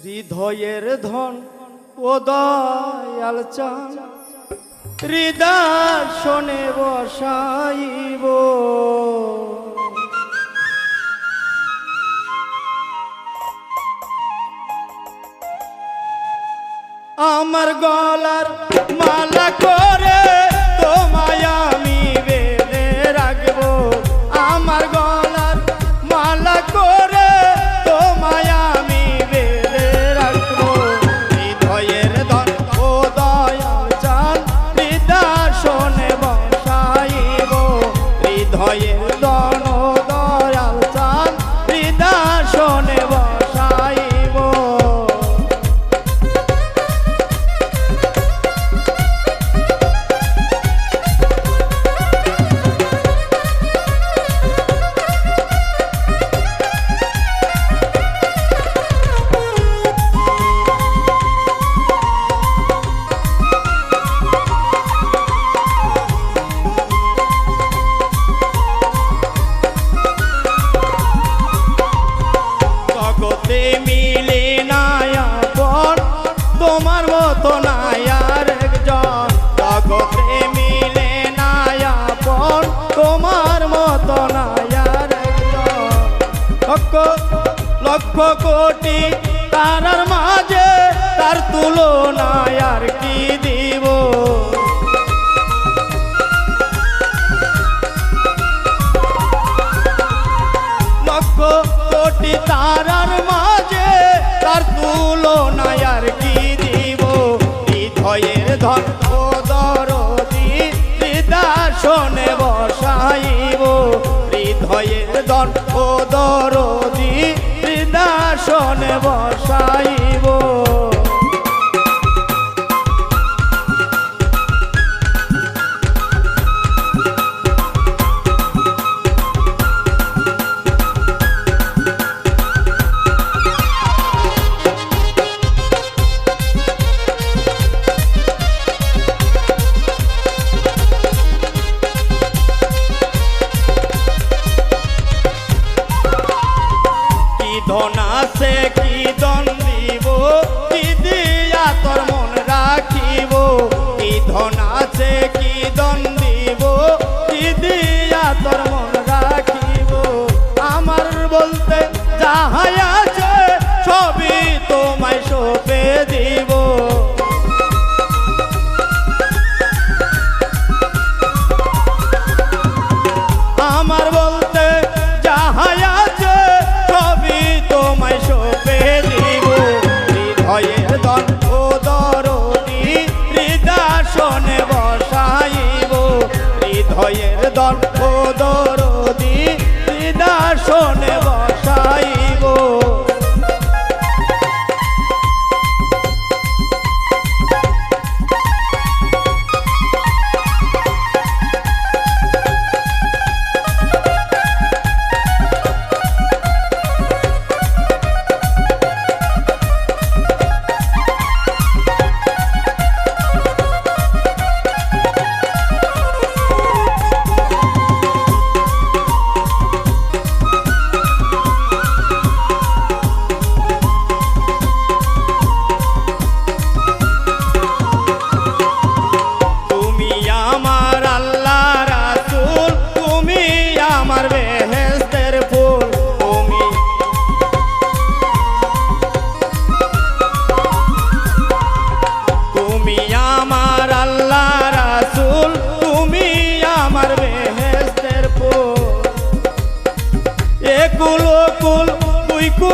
হৃদয়ের ধন ও দয়াল চান। হৃদাসনে বসাইব। আমার গলার মালা ধয়ে মত নায়ার একজন। জগতে মিলে নায়াপন তোমার মত নায়ার একজন। লক্ষ লক্ষ কোটি তারার মাঝে তার তুলনায় আর কি দিব? দরদি বৃদাসনে বসাই। বেদন ও দরদি দিদা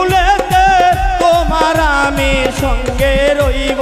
ভুলেতে তোমার আমি সঙ্গে রইব।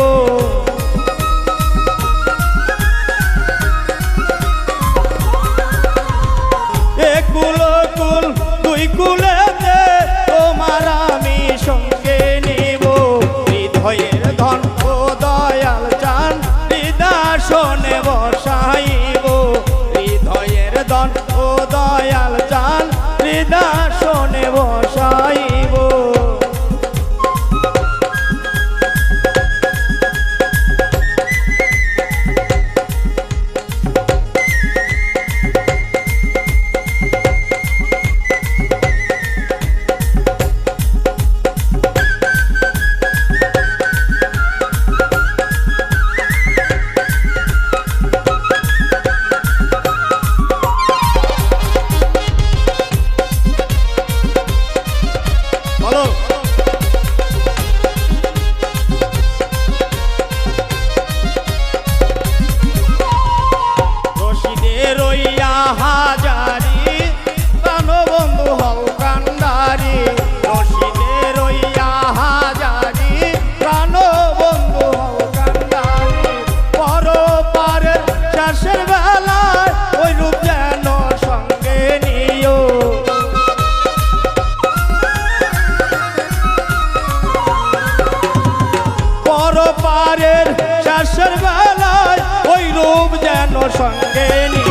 সঙ্গে নিও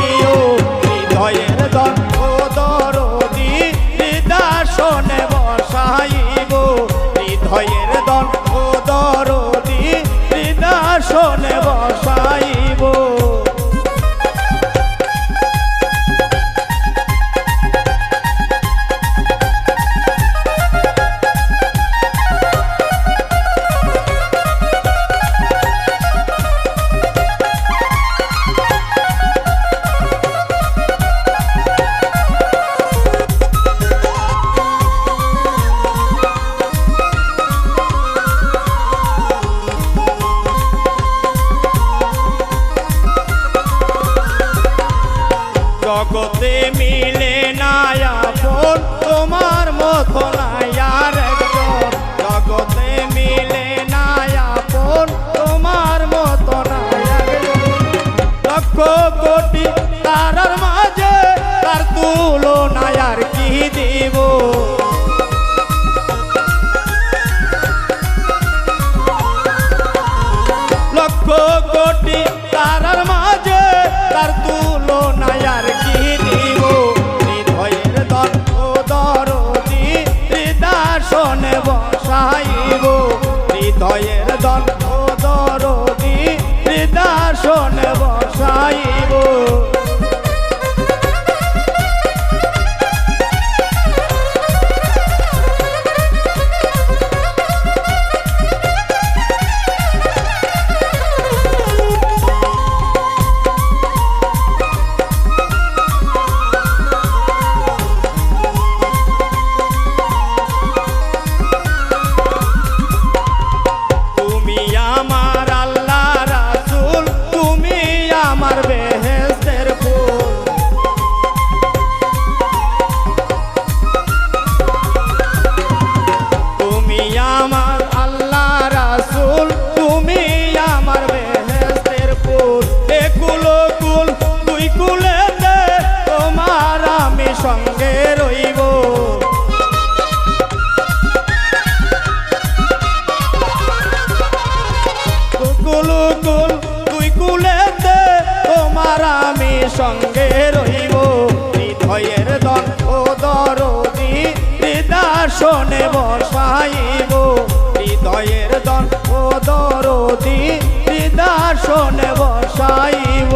জগতে মিলে না আপন তোমার মতো নাই আর একজন। জগতে মিলে না আপন তোমার মতো একজন। লক্ষ কোটি তারার মাঝে তার তুলনায় হৃদয়ের হৃদাসনে পাইব। হৃদয়ের দন্ত দরদি হৃদাসনে বসাইব।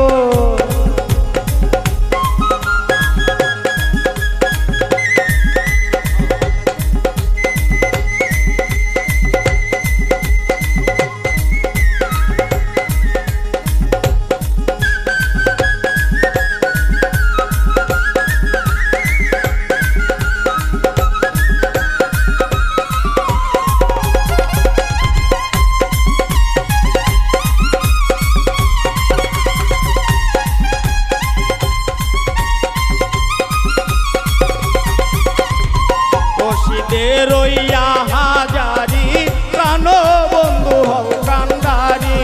রইয়া হাজারি প্রাণ বন্ধু হও কান্দারি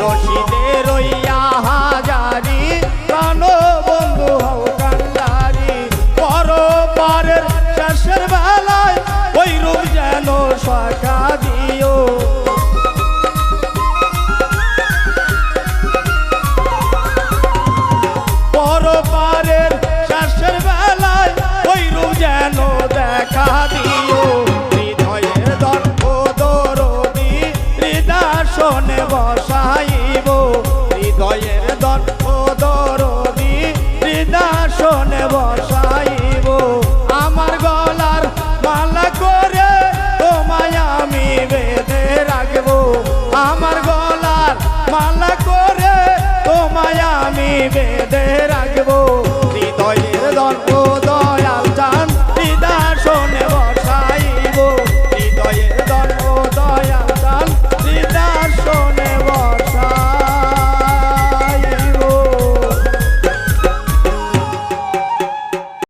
রশিদে রইয়া হাজারি প্রাণ বন্ধু হও কান্দারি পর পারের শেষের বেলায় ওই রূপ যেন শাখা দিও। পর পারের শেষের বেলায় ওই রূপ যেন দেখা দিও। হৃদয়ের দর্প দরদি হৃদাসনে বস।